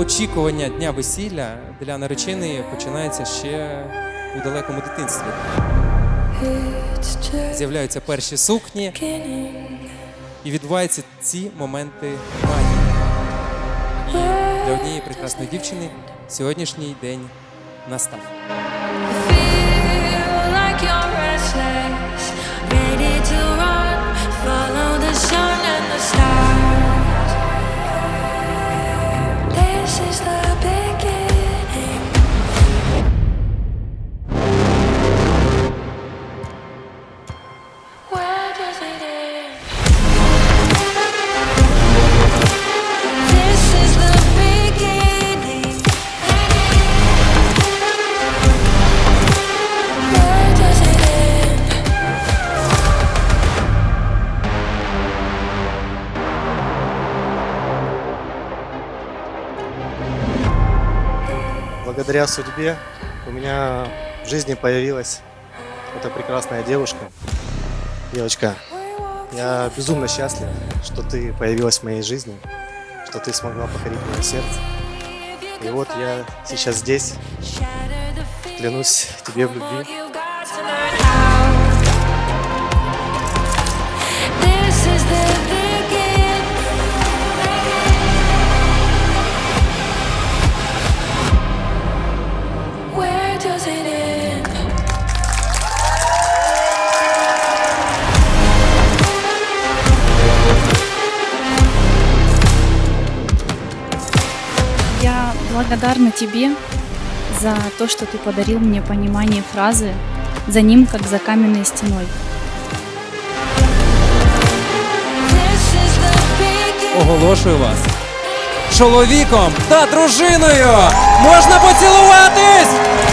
очікування дня весілля для нареченої починається ще у далекому дитинстві. З'являються перші сукні, і відбуваються ці моменти магії. І для однієї прекрасної дівчини сьогоднішній день настав. Благодаря судьбе у меня в жизни появилась эта прекрасная девушка. Девочка, я безумно счастлив, что ты появилась в моей жизни, что ты смогла покорить мое сердце. И вот я сейчас здесь, клянусь тебе в любви. Благодарна тебе за то, что ты подарил мне понимание фразы «за ним, как за каменной стеной». Оголошую вас чоловіком та дружиною! Можна поцілуватись!